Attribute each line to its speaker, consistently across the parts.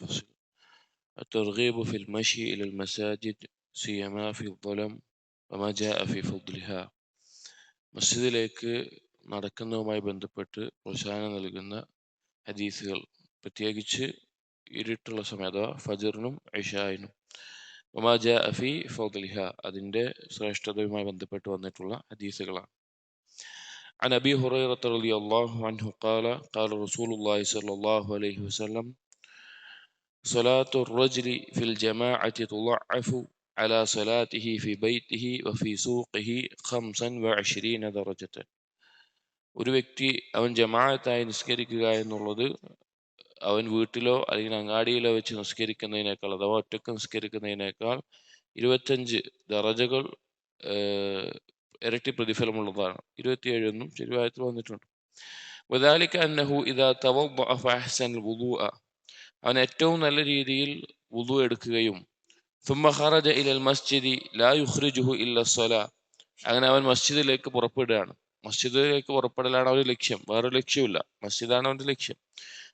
Speaker 1: فصل الترغيب في المشي إلى المساجد سيما في الظلم وما جاء في فضلها മസ്ജിദിലേക്ക് നടക്കുന്നതുമായി ബന്ധപ്പെട്ട് പ്രോത്സാഹനം നൽകുന്ന ഹദീസുകൾ പ്രത്യേകിച്ച് ഇരുട്ടുള്ള സമയം അഥവാ ഫജറിനും ഇഷായിനും وما جاء في فضلها അതിൻ്റെ ശ്രേഷ്ഠതയുമായി ബന്ധപ്പെട്ട് വന്നിട്ടുള്ള ഹദീസുകളാണ് عن أبي هريرة رضي الله عنه قال قال رسول الله صلى الله عليه وسلم صلاة الرجل في الجماعة تضعف على صلاته في بيته وفي سوقه خمسا وعشرين درجة ഒരു വ്യക്തി അവൻ ജമാഅത്തായി നിസ്കരിക്കുക എന്നുള്ളത് അവൻ വീട്ടിലോ അല്ലെങ്കിൽ അങ്ങാടിയിലോ വെച്ച് നിസ്കരിക്കുന്നതിനേക്കാൾ അഥവാ ഒറ്റക്ക് നിസ്കരിക്കുന്നതിനേക്കാൾ ഇരുപത്തഞ്ച് ദറജകൾ ഏഹ്, ഇരട്ടി പ്രതിഫലമുള്ളതാണ് ഇരുപത്തിയേഴ് എന്നും ശരിവായത്തിൽ വന്നിട്ടുണ്ട് وذلك أنه إذا توضأ فأحسن الوضوء അവൻ ഏറ്റവും നല്ല രീതിയിൽ വുളു എടുക്കുകയും ثم خرج إلى المسجد لا يخرجه إلا الصلاة അങ്ങനെ അവൻ മസ്ജിദിലേക്ക് പുറപ്പെടുകയാണ് മസ്ജിദിലേക്ക് പുറപ്പെടലാണ് അവന്റെ ലക്ഷ്യം വേറെ ലക്ഷ്യമില്ല മസ്ജിദാണ് അവന്റെ ലക്ഷ്യം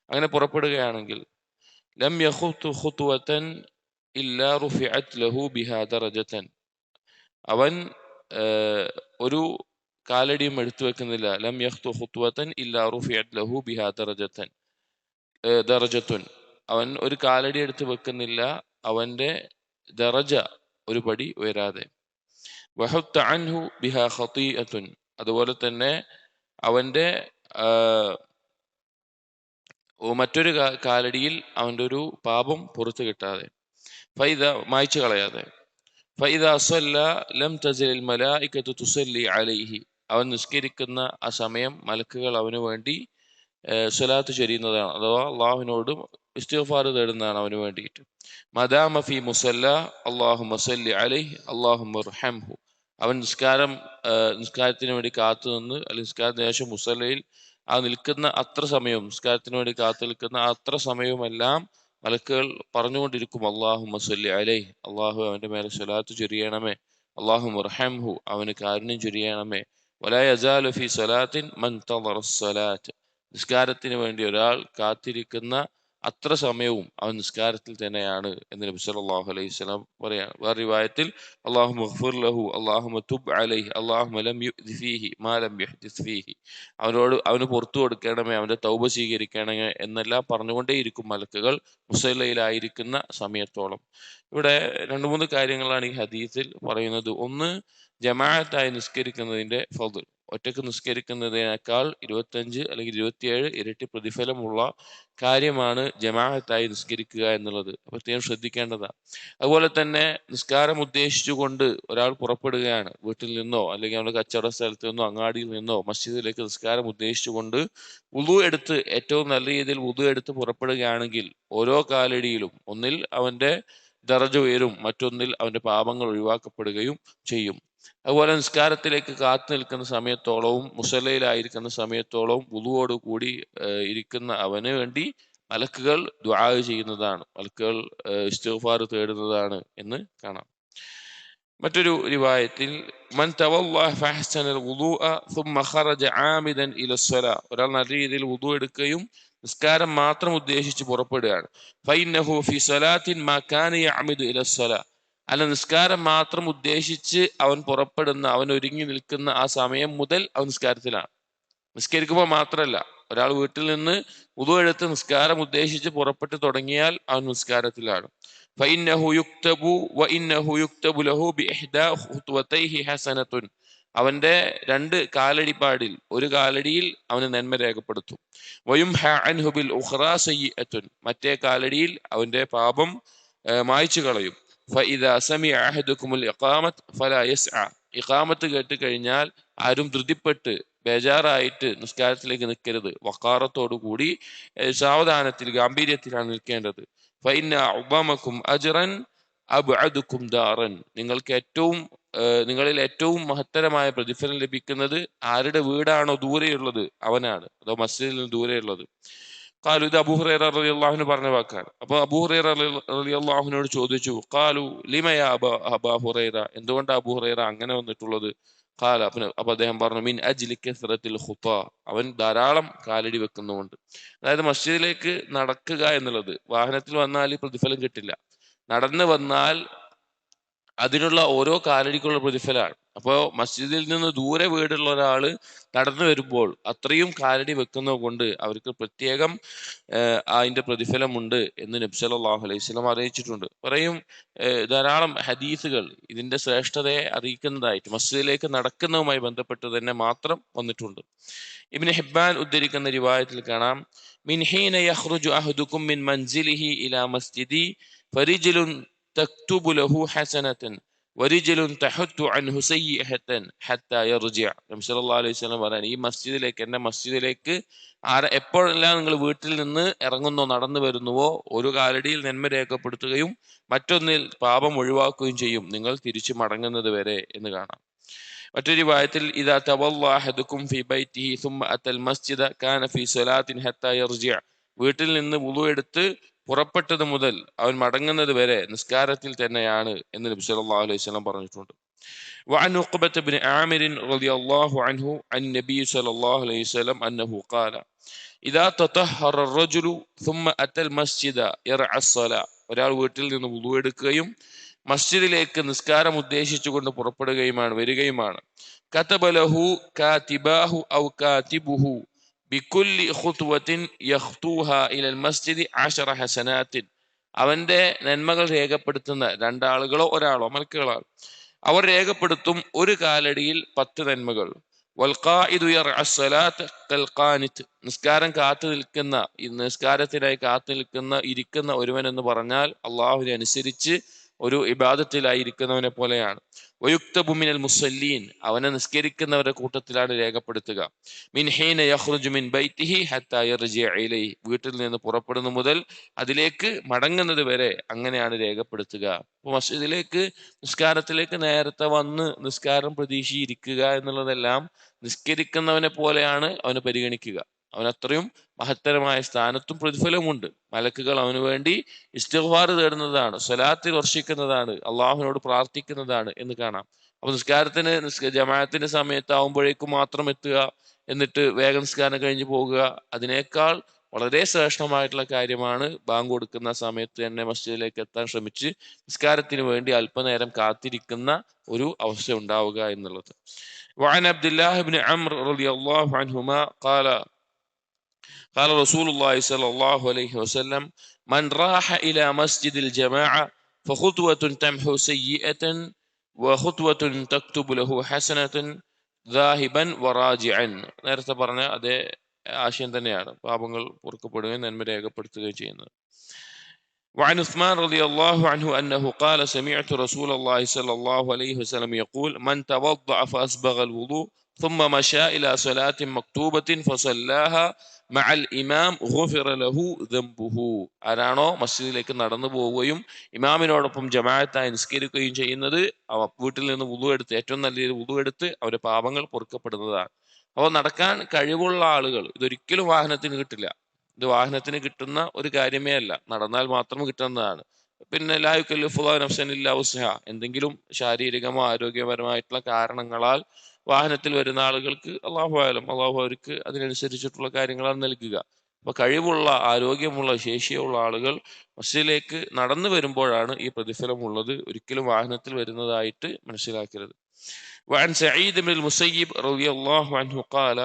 Speaker 1: അങ്ങനെ പുറപ്പെടുകയാണെങ്കിൽ ലം യഖുത്തു ഖുത്വതൻ ഇല്ലാ റുഫിഅത് ലഹു ബിഹാ ദറജതൻ അവൻ ഏഹ്, ഒരു കാലടിയും എടുത്തു വെക്കുന്നില്ല ലം യഖ്തു ഖുത്വതൻ ഇല്ലാ റുഫിഅത് ലഹു ബിഹാ ദറജതൻ ഏഹ്, ദറജത്തുൻ അവൻ ഒരു കാലടി എടുത്ത് വെക്കുന്നില്ല. അവന്റെ ദറജ ഒരു പടി ഉയരാതെ. അൻഹു അതുപോലെ തന്നെ അവന്റെ മറ്റൊരു കാലടിയിൽ അവന്റെ ഒരു പാപം പുറത്തു കിട്ടാതെ. ഫൈദ മായ്ച്ചു കളയാതെ. ഫൈദ അസല്ല ലം അവൻ നിസ്കരിക്കുന്ന ആ സമയം മലക്കുകൾ അവന് വേണ്ടി സ്വലാത്ത് ചൊരിയുന്നതാണ് അഥവാ അള്ളാഹുവിനോടും ഇസ്തിഗ്ഫാർ തേടുന്നതാണ് അവന് വേണ്ടിയിട്ട്. മദാമ ഫി മുസല്ല അള്ളാഹു മസല്ലി അലൈഹി അള്ളാഹു ഹംഹു അവൻ നിസ്കാരം നിസ്കാരത്തിന് വേണ്ടി കാത്തു നിന്ന് അല്ലെങ്കിൽ നിസ്കാരത്തിന് ശേഷം മുസല്ലയിൽ ആ നിൽക്കുന്ന അത്ര സമയവും നിസ്കാരത്തിന് വേണ്ടി കാത്തു നിൽക്കുന്ന അത്ര സമയവുമെല്ലാം മലക്കുകൾ പറഞ്ഞുകൊണ്ടിരിക്കും അള്ളാഹു മസല്ലി അലൈഹി അള്ളാഹു അവന്റെ മേലെ സ്വലാത്ത് ചൊരിയണമേ അള്ളാഹു മുർഹംഹു അവന് കാരുണ്യം ചൊരിയണമേ. വലാ യസാലു ഫി സ്വലാത്തിൻ മൻ തവർ സ്വലാത്ത്. നിസ്കാരത്തിന് വേണ്ടി ഒരാൾ കാത്തിരിക്കുന്ന അത്ര സമയവും അവൻ നിസ്കാരത്തിൽ തന്നെയാണ് എന്ന് നബി സല്ലല്ലാഹു അലൈഹി സ്വലാം പറയാണ് വേറെ റിവായത്തിൽ അല്ലാഹു മഗ്ഫിർ ലഹു അള്ളാഹു തുബ് അലൈഹി അള്ളാഹു ലം യുഹ്ദി ഫീഹി മാ ലം അവനോട് അവന് പുറത്തു കൊടുക്കണമേ അവന്റെ തൗബ സ്വീകരിക്കണമേ എന്നെല്ലാം പറഞ്ഞുകൊണ്ടേയിരിക്കും മലക്കുകൾ മുസല്ലയിലായിരിക്കുന്ന സമയത്തോളം. ഇവിടെ രണ്ട് മൂന്ന് കാര്യങ്ങളാണ് ഈ ഹദീസിൽ പറയുന്നത്. ഒന്ന് ജമാഅത്തായി നിസ്കരിക്കുന്നതിന്റെ ഫضل ഒറ്റയ്ക്ക് നിസ്കരിക്കുന്നതിനേക്കാൾ ഇരുപത്തഞ്ച് അല്ലെങ്കിൽ ഇരുപത്തിയേഴ് ഇരട്ടി പ്രതിഫലമുള്ള കാര്യമാണ് ജമാഅത്തായി നിസ്കരിക്കുക എന്നുള്ളത്. പ്രത്യേകം ശ്രദ്ധിക്കേണ്ടതാണ് അതുപോലെ തന്നെ നിസ്കാരം ഉദ്ദേശിച്ചുകൊണ്ട് ഒരാൾ പുറപ്പെടുകയാണ്. വീട്ടിൽ നിന്നോ അല്ലെങ്കിൽ നമ്മുടെ കച്ചവട സ്ഥലത്ത് നിന്നോ അങ്ങാടിയിൽ നിന്നോ മസ്ജിദിലേക്ക് നിസ്കാരം ഉദ്ദേശിച്ചുകൊണ്ട് ഉതു എടുത്ത് ഏറ്റവും നല്ല രീതിയിൽ ഉതു എടുത്ത് പുറപ്പെടുകയാണെങ്കിൽ ഓരോ കാലടിയിലും ഒന്നിൽ അവന്റെ ദറജ ഉയരും മറ്റൊന്നിൽ അവന്റെ പാപങ്ങൾ ഒഴിവാക്കപ്പെടുകയും ചെയ്യും. അതുപോലെ നിസ്കാരത്തിലേക്ക് കാത്തു നിൽക്കുന്ന സമയത്തോളവും മുസലയിലായിരിക്കുന്ന സമയത്തോളവും വുളുവോട് കൂടി ഇരിക്കുന്ന അവന് വേണ്ടി മലക്കുകൾ ദ്വാ ചെയ്യുന്നതാണ്. മലക്കുകൾ ഇസ്തിഫാർ തേടുന്നതാണ് എന്ന് കാണാം. മറ്റൊരു റിവായത്തിൽ മൻ ഒരാൾ നല്ല രീതിയിൽ വുദു എടുക്കുകയും നിസ്കാരം മാത്രം ഉദ്ദേശിച്ച് പുറപ്പെടുകയാണ്. അല്ല നിസ്കാരം മാത്രം ഉദ്ദേശിച്ച് അവൻ പുറപ്പെടുന്ന അവൻ ഒരുങ്ങി നിൽക്കുന്ന ആ സമയം മുതൽ അവൻ നിസ്കാരത്തിലാണ്. നിസ്കരിക്കുമ്പോൾ മാത്രമല്ല ഒരാൾ വീട്ടിൽ നിന്ന് മുതുവെഴുത്ത് നിസ്കാരം ഉദ്ദേശിച്ച് പുറപ്പെട്ട് തുടങ്ങിയാൽ അവൻ നിസ്കാരത്തിലാണ്. അവന്റെ രണ്ട് കാലടിപ്പാടിൽ ഒരു കാലടിയിൽ അവന് നന്മ രേഖപ്പെടുത്തും. വയും മറ്റേ കാലടിയിൽ അവന്റെ പാപം മായ്ച്ചു കളയും ഫൈദ സമി അഹദുക്കുമുൽ ഇഖാമത്ത് ഫല യസ് ആ ഇഖാമത്ത് കേട്ട് കഴിഞ്ഞാൽ ആരും ധൃതിപ്പെട്ട് ബേജാറായിട്ട് നിസ്കാരത്തിലേക്ക് നിൽക്കരുത്. വക്കാറത്തോടു കൂടി സാവധാനത്തിൽ ഗാംഭീര്യത്തിലാണ് നിൽക്കേണ്ടത്. ഫൈന ഒബാമക്കും അജറൻ അബ് ദാറൻ നിങ്ങൾക്ക് ഏറ്റവും നിങ്ങളിൽ ഏറ്റവും മഹത്തരമായ പ്രതിഫലം ലഭിക്കുന്നത് ആരുടെ വീടാണോ ദൂരെയുള്ളത് അവനാണ്. അതോ മസ്ജിദിൽ നിന്ന് ദൂരെയുള്ളത്. കാലു ഇത് അബൂഹുറേറ അലി അള്ളാഹുന് പറഞ്ഞ വാക്കാണ്. അപ്പൊ അബൂഹുറൈറ റളിയല്ലാഹുവിനോട് ചോദിച്ചു കാലു ലിമയ അബ അബാഹുറേറ എന്തുകൊണ്ട് അബൂഹുറൈറ അങ്ങനെ വന്നിട്ടുള്ളത്? കാല അപ്പൊ അദ്ദേഹം പറഞ്ഞു മീൻ അജ്ലി കെസ്രത്തിൽ ഖുത്ത അവൻ ധാരാളം കാലടി വെക്കുന്നുമുണ്ട് അതായത് മസ്ജിദിലേക്ക് നടക്കുക എന്നുള്ളത് വാഹനത്തിൽ വന്നാൽ ഈ പ്രതിഫലം കിട്ടില്ല. നടന്നു വന്നാൽ അതിനുള്ള ഓരോ കാലടിക്കുള്ള പ്രതിഫലമാണ്. അപ്പോൾ മസ്ജിദിൽ നിന്ന് ദൂരെ വീടുള്ള ഒരാൾ നടന്നു വരുമ്പോൾ അത്രയും കാലടി വെക്കുന്നത് കൊണ്ട് അവർക്ക് പ്രത്യേകം അതിന്റെ പ്രതിഫലമുണ്ട് എന്ന് നബി സല്ലല്ലാഹു അലൈഹി സ്വലം അറിയിച്ചിട്ടുണ്ട്. പറയും ധാരാളം ഹദീസുകൾ ഇതിന്റെ ശ്രേഷ്ഠതയെ അറിയിക്കുന്നതായിട്ട് മസ്ജിദിലേക്ക് നടക്കുന്നതുമായി ബന്ധപ്പെട്ട് തന്നെ മാത്രം വന്നിട്ടുണ്ട്. ഇബിന് ഹിബ്ബാൻ ഉദ്ധരിക്കുന്ന റിവായത്തിൽ കാണാം മിൻ ഹീന അഹ്ദുക്കും അഹദുക്കും മിൻ മൻസിലിഹി ഇലാ മസ്ജിദി ഫരിജലുൻ തക്തുബു ലഹു ഹസനതൻ വരിജലുൻ തഹത്തു അൻഹു സയ്യിഅഹതൻ ഹത്താ യർജിഅ നബി സല്ലല്ലാഹു അലൈഹി വസല്ലം പറയാൻ ഈ മസ്ജിദിലേക്ക് എന്റെ മസ്ജിദിലേക്ക് ആര എപ്പോഴെല്ലാം നിങ്ങൾ വീട്ടിൽ നിന്ന് ഇറങ്ങുന്നോ നടന്നു വരുന്നുവോ ഒരു കാലടിയിൽ നന്മ രേഖപ്പെടുത്തുകയും മറ്റൊന്നിൽ പാപം ഒഴിവാക്കുകയും ചെയ്യും. നിങ്ങൾ തിരിച്ചു മടങ്ങുന്നത് വരെ എന്ന് കാണാം. മറ്റൊരു വായത്തിൽ ഇതാ തവല്ലാഹദുക്കും ഫി ബൈത്തിഹി സുമ്മ അത്തൽ മസ്ജിദ കാന ഫി സ്വലാത്തിൻ ഹത്താ യർജിഅ. വീട്ടിൽ നിന്ന് വുളു എടുത്ത് പുറപ്പെട്ടത് മുതൽ അവൻ മടങ്ങുന്നത് വരെ നിസ്കാരത്തിൽ തന്നെയാണ് എന്ന് നബി സല്ലല്ലാഹു അലൈഹി വസല്ലം പറഞ്ഞിട്ടുണ്ട് وعن عقبة بن عامر رضي الله عنه عن النبي صلى الله عليه وسلم أنه قال إذا تطهر الرجل ثم أتى المسجد يرعى الصلاة ഒരാൾ വീട്ടിൽ നിന്ന് വുളു എടുക്കുകയും മസ്ജിദിലേക്ക് നിസ്കാരം ഉദ്ദേശിച്ചുകൊണ്ട് പുറപ്പെടുകയുമാണ് വരികയുമാണ് കതബലഹു കാതിബാഹു ഔ കാതിബുഹു ബിക്കുല്ലി ഖുത്വത്തിൻ യഖ്തൂഹ ഇലൽ മസ്ജിദി ആഷറ ഹസനാത്തിൻ. അവന്റെ നന്മകൾ രേഖപ്പെടുത്തുന്ന രണ്ടാളുകളോ ഒരാളോ മലക്കുകളോ അവർ രേഖപ്പെടുത്തും ഒരു കാലടിയിൽ പത്ത് നന്മകൾ. നിസ്കാരം കാത്തു നിൽക്കുന്ന നിസ്കാരത്തിനായി കാത്തു നിൽക്കുന്ന ഇരിക്കുന്ന ഒരുവൻ എന്ന് പറഞ്ഞാൽ അള്ളാഹുവിനെ അനുസരിച്ച് ഒരു ഇബാദത്തിലായിരിക്കുന്നവനെ പോലെയാണ്. വയുക്തബു മിനൽ മുസല്ലീൻ അവനെ നിസ്കരിക്കുന്നവരുടെ കൂട്ടത്തിലാണ് രേഖപ്പെടുത്തുക. മിൻ ഹീന യഖ്റുജു മിൻ ബൈത്തിഹി ഹത്താ യർജിഅ ഇലൈഹി വീട്ടിൽ നിന്ന് പുറപ്പെടുന്നു മുതൽ അതിലേക്ക് മടങ്ങുന്നത് വരെ അങ്ങനെയാണ് രേഖപ്പെടുത്തുക. അപ്പോൾ മസ്ജിദിലേക്ക് നിസ്കാരത്തിലേക്ക് നേരത്തെ വന്ന് നിസ്കാരം പ്രതീക്ഷിച്ചിരിക്കുക എന്നുള്ളതെല്ലാം നിസ്കരിക്കുന്നവനെ പോലെയാണ് അവനെ പരിഗണിക്കുക. അവൻ അത്രയും മഹത്തരമായ സ്ഥാനത്തും പ്രതിഫലമുണ്ട് മലക്കുകൾ അവന് വേണ്ടി ഇസ്തിഗ്ഫാർ തേടുന്നതാണ് സ്വലാത്തിൽ വർഷിക്കുന്നതാണ് അള്ളാഹുവിനോട് പ്രാർത്ഥിക്കുന്നതാണ് എന്ന് കാണാം അപ്പൊ നിസ്കാരത്തിന് നിസ്ക ജമാഅത്തിന്റെ സമയത്താവുമ്പോഴേക്കും മാത്രം എത്തുക എന്നിട്ട് വേഗം നിസ്കാരം കഴിഞ്ഞ് പോകുക അതിനേക്കാൾ വളരെ ശ്രേഷ്ഠമായിട്ടുള്ള കാര്യമാണ് ബാങ്ക് കൊടുക്കുന്ന സമയത്ത് തന്നെ മസ്ജിദിലേക്ക് എത്താൻ ശ്രമിച്ച് നിസ്കാരത്തിന് വേണ്ടി അല്പനേരം കാത്തിരിക്കുന്ന ഒരു അവസ്ഥ ഉണ്ടാവുക എന്നുള്ളത് وعن عبد الله بن عمرو رضي الله عنهما قال قال رسول الله صلى الله عليه وسلم من راح إلى مسجد الجماعة فخطوة تمحو سيئة وخطوة تكتب له حسنة ذاهبا وراجعا നേരത്തെ പറഞ്ഞ അതേ ആശയം തന്നെയാണ് പാപങ്ങൾ പൊറുക്കപ്പെടുകയും നന്മ രേഖപ്പെടുത്തുകയും ചെയ്യുന്നത് وعن عثمان رضي الله عنه أنه قال سمعت رسول الله صلى الله عليه وسلم يقول من توضأ فأسبغ الوضوء ثم مشى إلى صلاة مكتوبة فصلاها مع الإمام غفر له ذنبه ആരാണോ മസ്ജിദിലേക്ക് നടന്നു പോവുകയും ഇമാമിനോടൊപ്പം ജമാഅത്തായി നിസ്കരിക്കുകയും ചെയ്യുന്നത് അവ വീട്ടിൽ നിന്ന് വുളു എടുത്ത് ഏറ്റവും നല്ല രീതിയിൽ വുളു എടുത്ത് അവരുടെ പാപങ്ങൾ പൊറുക്കപ്പെടുന്നതാണ് അപ്പോൾ നടക്കാൻ കഴിവുള്ള ആളുകൾ ഇതൊരിക്കലും വാഹനത്തിന് കിട്ടില്ല ഇത് വാഹനത്തിന് കിട്ടുന്ന ഒരു കാര്യമേ അല്ല നടന്നാൽ മാത്രം കിട്ടുന്നതാണ് പിന്നെ ലായുക്കല്ലുഫുല്ലാ ഉസ്ഹ എന്തെങ്കിലും ശാരീരികമോ ആരോഗ്യപരമായിട്ടുള്ള കാരണങ്ങളാൽ വാഹനത്തിൽ വരുന്ന ആളുകൾക്ക് അള്ളാഹു ആയാലും അള്ളാഹു അവർക്ക് അതിനനുസരിച്ചിട്ടുള്ള കാര്യങ്ങളാണ് നൽകുക അപ്പൊ കഴിവുള്ള ആരോഗ്യമുള്ള ശേഷിയുള്ള ആളുകൾ മസ്ജിദിലേക്ക് നടന്നു വരുമ്പോഴാണ് ഈ പ്രതിഫലം ഉള്ളത് ഒരിക്കലും വാഹനത്തിൽ വരുന്നതായിട്ട് മനസ്സിലാക്കരുത് وعن سعيد بن المسيب رضي الله عنه قال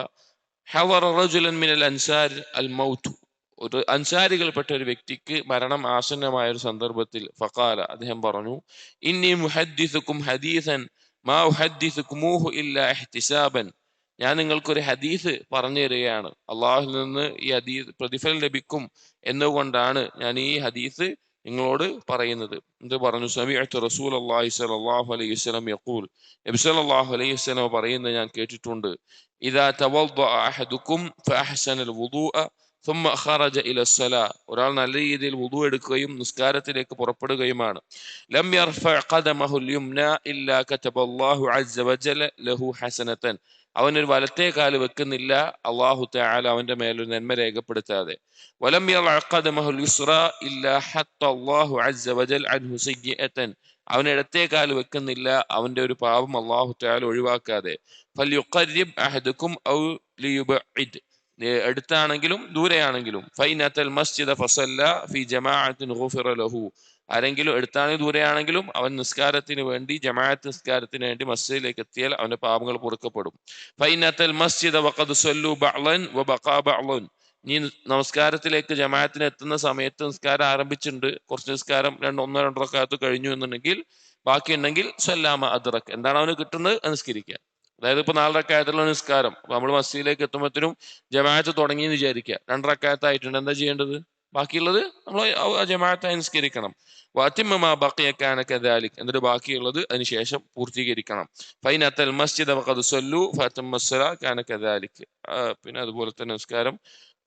Speaker 1: حضر رجلا من الأنصار الموت ഒരു അൻസാരികൾപ്പെട്ട ഒരു വ്യക്തിക്ക് മരണം ആസന്നമായ ഒരു സന്ദർഭത്തിൽ ഫക്കാല അദ്ദേഹം പറഞ്ഞു ഇന്നി മുഹദ്ദിസുക്കും ഹദീസൻ മാ ഉഹദ്ദിസുക്കുമൂഹു ഇല്ല എഹ്തിസാബൻ ഞാൻ നിങ്ങൾക്കൊരു ഹദീസ് പറഞ്ഞു തരികയാണ് അള്ളാഹുൽ നിന്ന് ഈ ഹദീസ് പ്രതിഫലം ലഭിക്കും എന്നുകൊണ്ടാണ് ഞാൻ ഈ ഹദീസ് നിങ്ങളോട് പറയുന്നത്. എന്ത് പറഞ്ഞു? സമീഅത്ത് റസൂൽ അള്ളാഹി സ്വല്ലല്ലാഹു അലൈഹി വസല്ലം യക്കൂൽ നബി സല്ലല്ലാഹു അലൈഹി വസല്ലം പറയുന്നത് ഞാൻ കേട്ടിട്ടുണ്ട്. ഇദാ തവദ്ദഅ തുമ്മ അഖാറജ ഇലസ്വല ഒരാൾ നല്ല രീതിയിൽ വുദു എടുക്കുകയും നിസ്കാരത്തിലേക്ക് പുറപ്പെടുകയുമാണ്. ലം യർഫ ഖദമഹുൽ യുംന ഇല്ലാ കതബല്ലാഹു അസ്സ വജല ലഹു ഹസനതൻ അവൻ ഒരു വലത്തെ കാൽ വെക്കുന്നില്ല. അള്ളാഹു തആല അവന്റെ മേലൊരു നന്മ രേഖപ്പെടുത്താതെ. വലം യഖദമഹുൽ യുസ്ര ഇല്ലാ ഹത്ത അസ്സ വജൽ അൻഹു സയ്യിഅതൻ അവൻ ഇടത്തെ കാൽ വെക്കുന്നില്ല. അവന്റെ ഒരു പാപം അള്ളാഹു തആല ഒഴിവാക്കാതെ. ഫൽ യുഖറിബ് ഔ ലിയുബഇദ് അടുത്താണെങ്കിലും ദൂരെയാണെങ്കിലും. ഫൈനത്തൽ മസ്ജിദ ഫസല്ല ഫി ജമാഅത്തിൻ ഗുഫിറ ലഹു. ആരെങ്കിലും എടുത്താണെങ്കിൽ ദൂരെയാണെങ്കിലും അവൻ നിസ്കാരത്തിന് വേണ്ടി ജമാഅത്ത് നിസ്കാരത്തിന് വേണ്ടി മസ്ജിദിലേക്ക് എത്തിയാൽ അവന്റെ പാപങ്ങൾ പൊറുക്കപ്പെടും. ഫൈനത്തൽ മസ്ജിദ വഖദ് സല്ലു ബഅ്ലൻ വ ബഖാ ബഅ്ലൻ. നീ നമസ്കാരത്തിലേക്ക് ജമാഅത്തിന് എത്തുന്ന സമയത്ത് നിസ്കാരം ആരംഭിച്ചിട്ടുണ്ട്. കുറച്ച് നിസ്കാരം രണ്ട് ഒന്നോ രണ്ടോ കാലത്ത് കഴിഞ്ഞു എന്നുണ്ടെങ്കിൽ ബാക്കിയുണ്ടെങ്കിൽ സല്ലാമ അദ്റക്ക് എന്താണ് അവന് കിട്ടുന്നത്? നിസ്കരിക്കുക. അതായത് ഇപ്പൊ നാല് നിസ്കാരം. അപ്പൊ നമ്മൾ മസ്ജിദിലേക്ക് എത്തുമ്പോഴത്തേനും ജമാഅത്ത് തുടങ്ങി എന്ന് വിചാരിക്കുക. രണ്ട് റക്കായത്തായിട്ടുണ്ട് എന്താ ചെയ്യേണ്ടത്? ബാക്കിയുള്ളത് നമ്മൾ ജമാഅത്തായി നിസ്കരിക്കണം. വാത്തിമ്മ ബാക്കിയൊക്കെ എന്നിട്ട് ബാക്കിയുള്ളത് അതിനുശേഷം പൂർത്തീകരിക്കണം. ഫൈനത്തൽ മസ്ജിദ് സല്ലു ഫാത്തമ്മസ്സല കാന കദാലിക്. പിന്നെ അതുപോലെ തന്നെ നിസ്കാരം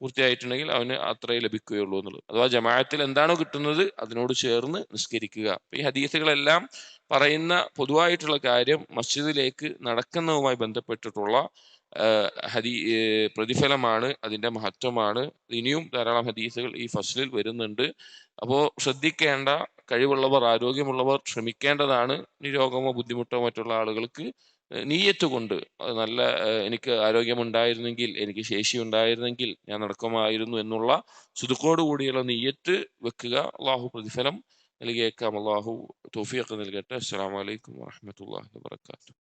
Speaker 1: പൂർത്തിയായിട്ടുണ്ടെങ്കിൽ അവന് അത്രേ ലഭിക്കുകയുള്ളൂ എന്നുള്ളത്. അഥവാ ജമാഅത്തിൽ എന്താണോ കിട്ടുന്നത് അതിനോട് ചേർന്ന് നിസ്കരിക്കുക. ഈ ഹദീസുകളെല്ലാം പറയുന്ന പൊതുവായിട്ടുള്ള കാര്യം മസ്ജിദിലേക്ക് നടക്കുന്നതുമായി ബന്ധപ്പെട്ടിട്ടുള്ള ഹദീ പ്രതിഫലമാണ് അതിന്റെ മഹത്വമാണ്. ഇനിയും ധാരാളം ഹദീസുകൾ ഈ ഫസ്ലിൽ വരുന്നുണ്ട്. അപ്പോൾ ശ്രദ്ധിക്കേണ്ട കഴിവുള്ളവർ ആരോഗ്യമുള്ളവർ ശ്രമിക്കേണ്ടതാണ്. ഇനി രോഗമോ ബുദ്ധിമുട്ടോ മറ്റുള്ള ആളുകൾക്ക് നീയത്ത് കൊണ്ട് നല്ല എനിക്ക് ആരോഗ്യമുണ്ടായിരുന്നെങ്കിൽ എനിക്ക് ശേഷി ഉണ്ടായിരുന്നെങ്കിൽ ഞാൻ നടക്കുമായിരുന്നു എന്നുള്ള സുതുക്കോട് കൂടിയുള്ള നീയത്ത് വെക്കുക അള്ളാഹു പ്രതിഫലം نلقاكم الله. توفيقا نلقى السلام عليكم ورحمة الله وبركاته.